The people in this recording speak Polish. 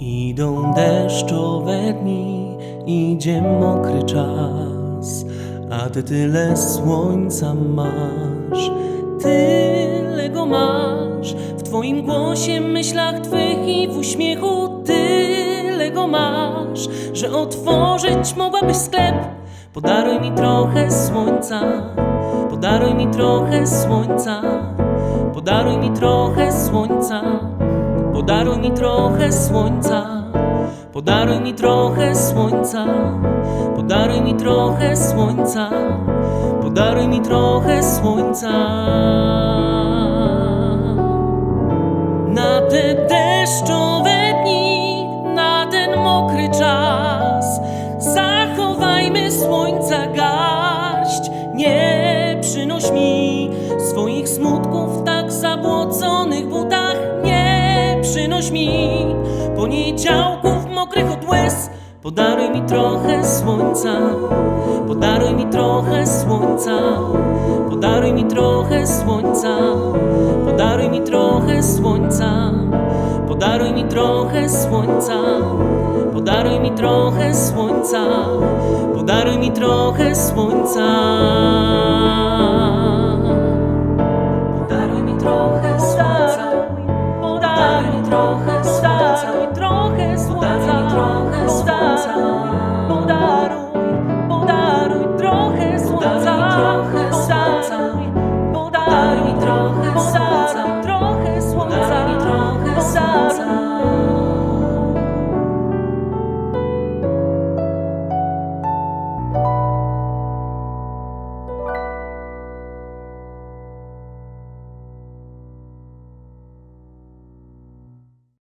Idą deszczowe dni, idzie mokry czas, a ty tyle słońca masz, tyle go masz. W twoim głosie, myślach twych i w uśmiechu tyle go masz, że otworzyć mogłabyś sklep. Podaruj mi trochę słońca, podaruj mi trochę słońca, podaruj mi trochę słońca. Podaruj mi trochę słońca, podaruj mi trochę słońca, podaruj mi trochę słońca, podaruj mi trochę słońca. Na te deszczowe słońca garść. Nie przynoś mi swoich smutków w tak zabłoconych butach. Nie przynoś mi poniedziałków mokrych od łez. Podaruj mi trochę słońca, podaruj mi trochę słońca, podaruj mi trochę słońca, podaruj mi trochę słońca, podaruj mi trochę słońca, podaruj mi trochę słońca, Daruj mi trochę słońca. Daruj mi trochę słońca. Daruj mi trochę słońca. Trochę słońca.